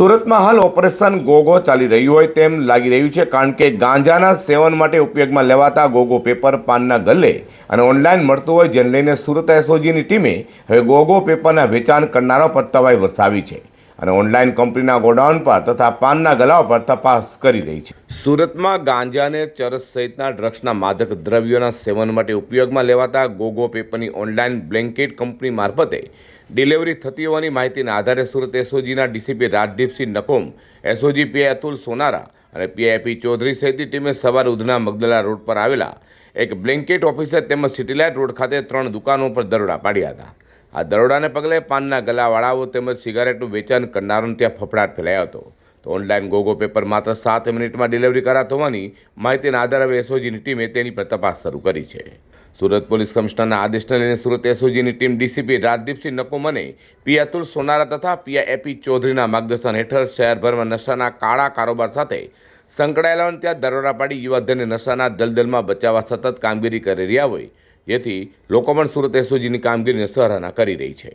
સુરતમાં હાલ ઓપરેશન ગોગો ચાલી રહ્યું હોય તેમ લાગી રહ્યું છે, કારણ કે ગાંજાના સેવન માટે ઉપયોગમાં લેવાતા ગોગો પેપર પાનના ગલ્લે અને ઓનલાઈન મળતું હોય જેને લઈને સુરત એસઓજીની ટીમે હવે ગોગો પેપરના વેચાણ કરનારા પર તવાઈ વરસાવી છે અને ઓનલાઈન કંપનીના ગોડાઉન પર તથા પાનના ગલાઓ પર તપાસ કરી રહી છે. સુરતમાં ગાંજાને ચરસ સહિતના ડ્રગ્સના માદક દ્રવ્યોના સેવન માટે ઉપયોગમાં લેવાતા ગોગો પેપરની ઓનલાઈન બ્લેન્કેટ કંપની મારફતે ડિલિવરી થતી હોવાની માહિતીના આધારે Surat એસઓજીના DCP Rajdeepsinh Nakum, SOG PI Atul Sonara અને પીઆઈપી ચૌધરી સહિતની ટીમે સવારે ઉધના મગદલા રોડ પર આવેલા એક બ્લેન્કેટ ઓફિસર તેમજ સિટીલાઇટ રોડ ખાતે ત્રણ દુકાનો પર દરોડા પાડ્યા હતા. આ દરોડાને પગલે પાનના ગલાવાળાઓ તેમજ સિગારેટનું વેચાણ કરનારોને ત્યાં ફફડાટ ફેલાયો હતો. તો ઓનલાઈન ગોગો પેપર માત્ર સાત મિનિટમાં ડિલિવરી કરાતો હોવાની માહિતીના આધારે એસઓજીની ટીમે તેની પર તપાસ શરૂ કરી છે. સુરત પોલીસ કમિશનરના આદેશને લઈને સુરત એસઓજીની ટીમ ડીસીપી રાજદીપસિંહ નકુમ અને પી સોનારા તથા પિયા એપી ચૌધરીના માર્ગદર્શન હેઠળ શહેરભરમાં નશાના કાળા કારોબાર સાથે સંકળાયેલાઓને ત્યાં દરોડા પાડી યુવાધનને નશાના દલદલમાં બચાવવા સતત કામગીરી કરી રહ્યા હોય, જેથી લોકો પણ સુરત એસઓજીની કામગીરીને સરાહના કરી રહી છે.